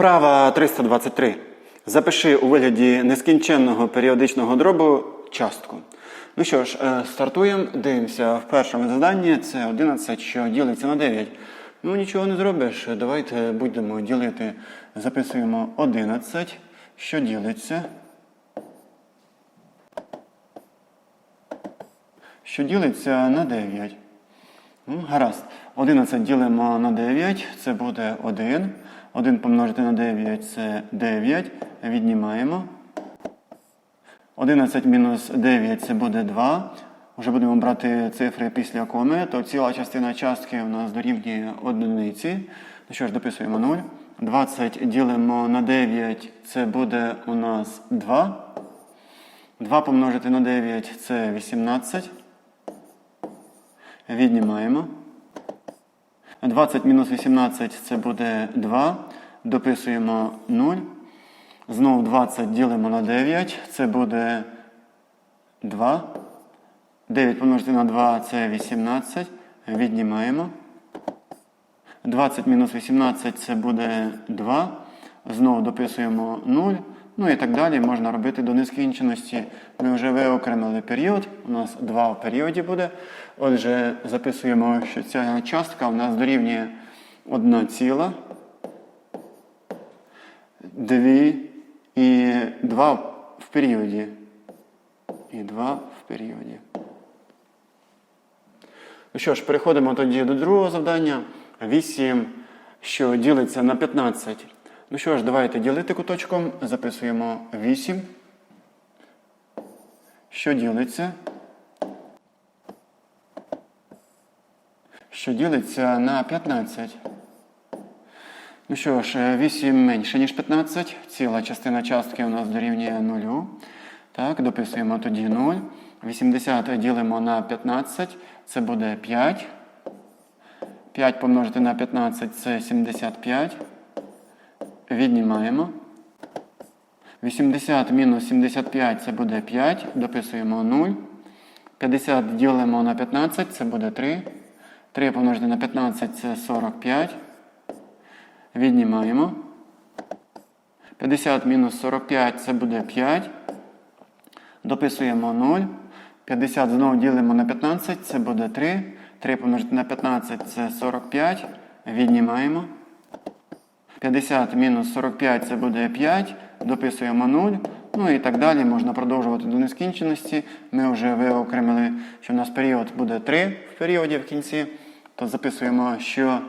Вправа 323. Запиши у вигляді нескінченного періодичного дробу частку. Ну що ж, е, стартуємо. Дивимося в першому заданні. Це 11, що ділиться на 9. Ну нічого не зробиш. Давайте будемо ділити. Записуємо 11, що ділиться. Що ділиться на 9. Ну, гаразд. 11 ділимо на 9, це буде 1. 1 помножити на 9 це 9. Віднімаємо. 11 мінус 9 це буде 2. Вже будемо брати цифри після коми, то ціла частина частки у нас дорівнює одиниці. Ну що ж, дописуємо 0. 20 ділимо на 9, це буде у нас 2. 2 помножити на 9 це 18. Віднімаємо. 20 мінус 18 це буде 2. Дописуємо 0. Знову 20 ділимо на 9. Це буде 2. 9 помножити на 2 це 18. Віднімаємо. 20 мінус 18 це буде 2. Знову дописуємо 0. Ну і так далі можна робити до нескінченості. Ми вже виокремили період. У нас 2 в періоді буде. Отже, записуємо, що ця частка у нас дорівнює 1 ціла, 2 і 2 в періоді. І 2 в періоді. Ну що ж, переходимо тоді до другого завдання. 8, що ділиться на 15. Ну що ж, давайте ділити куточком. Записуємо 8. Що ділиться? Що ділиться на 15. Ну що ж, 8 менше, ніж 15. Ціла частина частки у нас дорівнює 0. Так, дописуємо тоді 0. 80 ділимо на 15. Це буде 5. 5 помножити на 15 це 75. Віднімаємо. 80 мінус 75 це буде 5. Дописуємо 0. 50 ділимо на 15, це буде 3. 3 помножити на 15 це 45. Віднімаємо. 50 мінус 45 це буде 5. Дописуємо 0. 50 знову ділимо на 15, це буде 3. 3 помножити на 15 це 45. Віднімаємо. 50 мінус 45 це буде 5. Дописуємо 0. Ну і так далі. Можна продовжувати до нескінченості. Ми вже виокремили, що у нас період буде 3 в періоді в кінці. То записуємо, що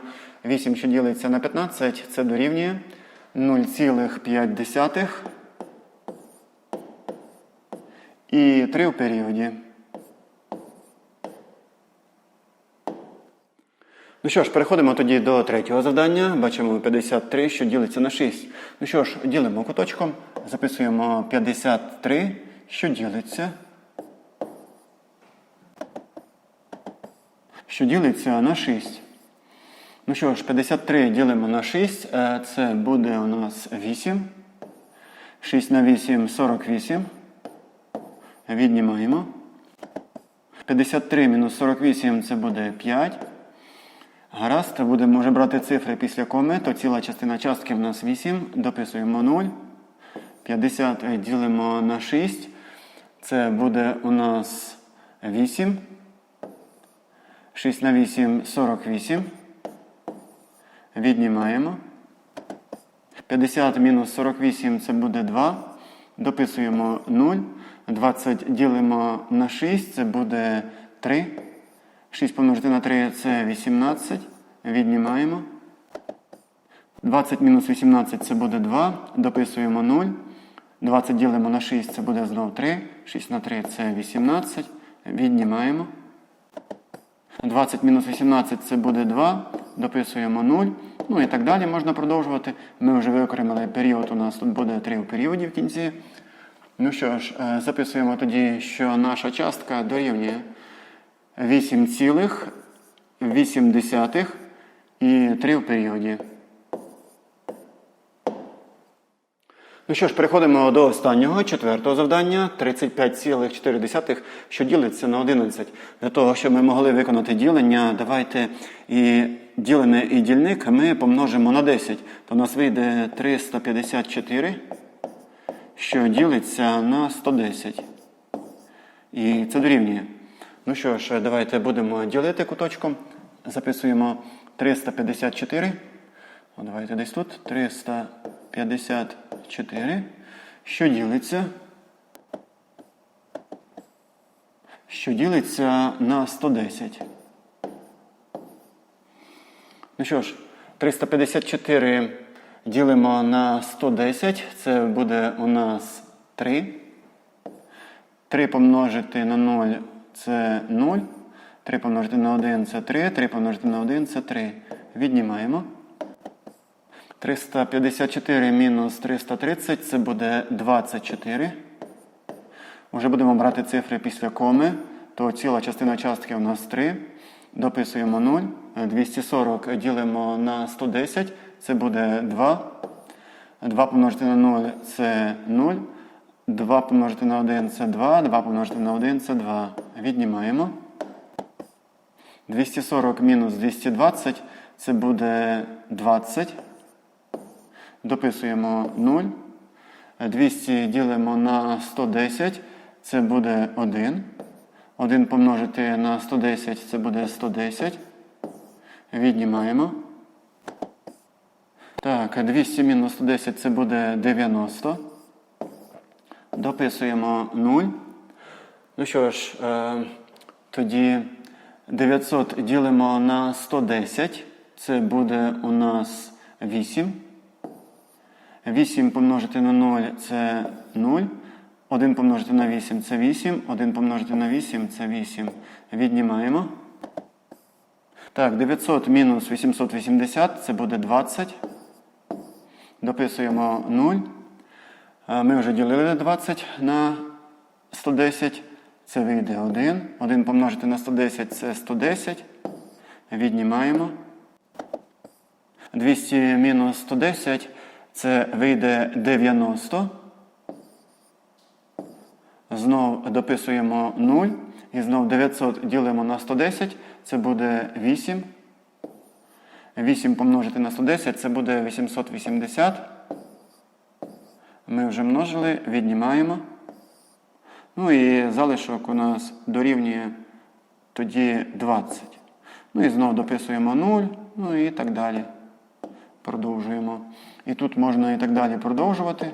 8, що ділиться на 15, це дорівнює 0,5 і 3 в періоді. Ну що ж, переходимо тоді до третього завдання. Бачимо 53, що ділиться на 6. Ну що ж, ділимо куточком. Записуємо 53, що ділиться. Що ділиться на 6. Ну що ж, 53 ділимо на 6. е, Це буде у нас 8. 6 на 8 48. Віднімаємо. 53 мінус 48 це буде 5. Гаразд, будемо вже брати цифри після коми, то ціла частина частки в нас 8. Дописуємо 0. 50 ділимо на 6. Це буде у нас 8. 6 на 8 48. Віднімаємо. 50 мінус 48 це буде 2. Дописуємо 0. 20 ділимо на 6, це буде 3. 6 помножити на 3 це 18. Віднімаємо. 20 мінус 18 це буде 2. Дописуємо 0. 20 ділимо на 6, це буде знову 3. 6 на 3 це 18. Віднімаємо. 20 мінус 18 це буде 2. Дописуємо 0. Ну і так далі можна продовжувати. Ми вже виокремили період. У нас тут буде 3 в періоді в кінці. Ну що ж, е, записуємо тоді, що наша частка дорівнює 8,8 і 3 в періоді. Ну що ж, переходимо до останнього, четвертого завдання 35,4, що ділиться на 11. Для того, щоб ми могли виконати ділення, давайте і ділене і дільник ми помножимо на 10. То у нас вийде 354, що ділиться на 110. І це дорівнює. Ну що ж, давайте будемо ділити куточком. Записуємо 354. О, давайте десь тут. 354. Що ділиться? Що ділиться на 110. Ну що ж, 354 ділимо на 110. Це буде у нас 3. 3 помножити на 0 це 0. 3 помножити на 1 це 3. 3 помножити на 1 це 3. Віднімаємо. 354 мінус 330 це буде 24. Уже будемо брати цифри після коми. То ціла частина частки у нас 3. Дописуємо 0. 240 ділимо на 110. Це буде 2. 2 помножити на 0 це 0. 2 помножити на 1 це 2. 2 помножити на 1 це 2. Віднімаємо. 240 мінус 220 це буде 20. Дописуємо 0. 200 ділимо на 110. Це буде 1. 1 помножити на 110 це буде 110. Віднімаємо. Так, 200 мінус 110 це буде 90. Дописуємо 0. Ну що ж, е, тоді 900 ділимо на 110. Це буде у нас 8. 8 помножити на 0 це 0. 1 помножити на 8 це 8. 1 помножити на 8 це 8. Віднімаємо. Так, 900 мінус 880 це буде 20. Дописуємо 0. Ми вже ділили 20 на 110. Це вийде 1. 1 помножити на 110 це 110. Віднімаємо. 200 мінус 110 це вийде 90. Знов дописуємо 0. І знов 900 ділимо на 110. Це буде 8. 8 помножити на 110 це буде 880. Ми вже множили, віднімаємо. Ну і залишок у нас дорівнює тоді 20. Ну і знову дописуємо 0, ну і так далі. Продовжуємо. І тут можна і так далі продовжувати.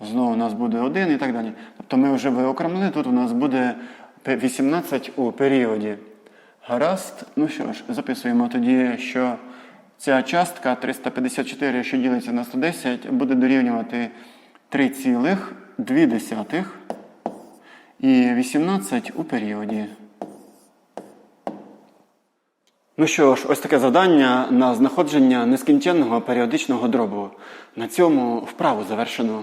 Знову у нас буде 1 і так далі. Тобто ми вже виокремили, тут у нас буде 18 у періоді. Гаразд. Ну що ж, записуємо тоді, що ця частка 354, що ділиться на 110, буде дорівнювати 3,2 і 18 у періоді. Ну що ж, ось таке завдання на знаходження нескінченного періодичного дробу. На цьому вправу завершено.